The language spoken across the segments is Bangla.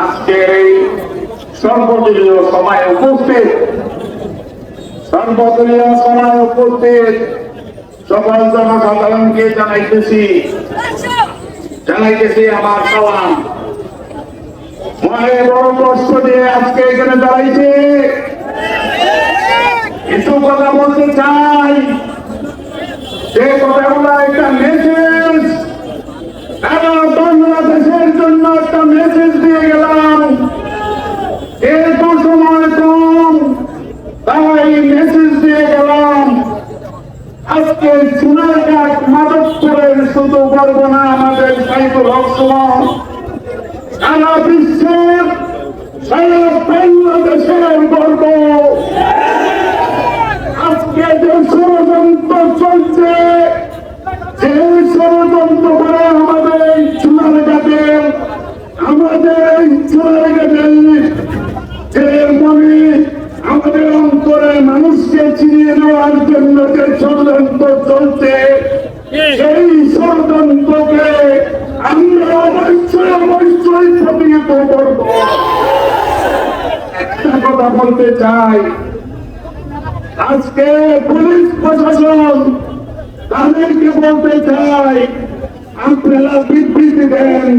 আজকের এই সর্বদলীয় সভায় উপস্থিত সর্বদলীয় সভায় উপস্থিত সকল জনসাধারণকে জানাইতেছি জানাইতেছি আমার সালাম। আজকে এখানে দাঁড়াইছে। কিছু কথা বলতে চাই। যে কথাগুলো একটা মেসেজ সারা বাংলাদেশের জন্য একটা মেসেজ দিয়ে গেলাম যেহেতু সময় কম তাই মেসেজ দিয়ে গেলাম আজকে চুনারঘাট মাদকপুরের শুধু গর্ব না আমাদের সাইকুল হক সারা বিশ্বের, সারা বাংলাদেশের গর্ব। আজকে যে ষড়যন্ত্র চলছে যে ষড়যন্ত্র করে আমাদের এই চুনার গাছে আমাদের এই চুনার গাছে যে মনে আমাদের অন্তরে মানুষকে চিনিয়ে নেওয়ার জন্য যে ষড়যন্ত্র চলছে সেই ষড়যন্ত্রকে আমরা অবশ্যই অবশ্যই কথা বলতে চাই। আজকে পুলিশ প্রশাসন তাদেরকে বলতে চাই, আপনারা বিবৃতি দেন,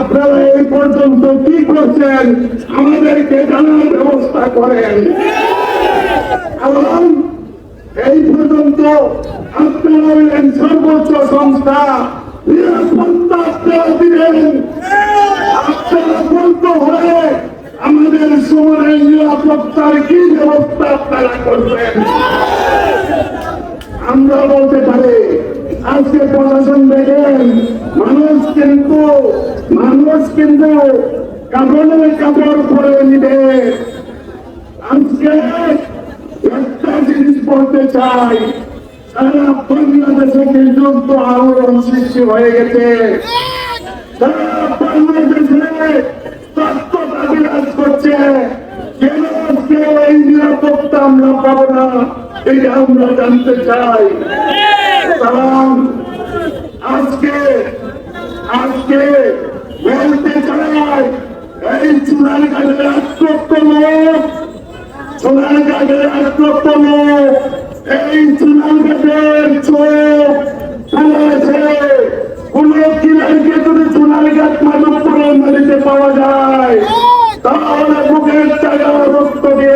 আপনারা এই পর্যন্ত কি করছেন, আমাদেরকে জানার ব্যবস্থা করেন। এবং এই পর্যন্ত আপনারা সর্বোচ্চ সংস্থা নিরাপত্তা আপনারা দিলেন আপনারা বলতে হলে আমরা বলতে পারি, আজকে প্রশাসন দেখেন মানুষ কিন্তু মানুষ কিন্তু কাপড়ের কাপড় পরে নিবে। আজকে একটা জিনিস বলতে চাই, সারা বাংলাদেশে কিন্তু আলোড়ন সৃষ্টি হয়ে গেছে। সারা বাংলাদেশে তত্ত্বটা বিরাজ করছে কেন আজকে এই নিরাপত্তা আমরা পাবো না, এটা আমরা জানতে চাই। আজকে আজকে বলতে চাই, এই চুনার কাজে আত্মত্ব লোক সোনার গাছের একমাত্র লোক এই সোনার গাছের চোখ পাওয়া যায়, তাহলে বুকের টাকা রক্ত দিয়ে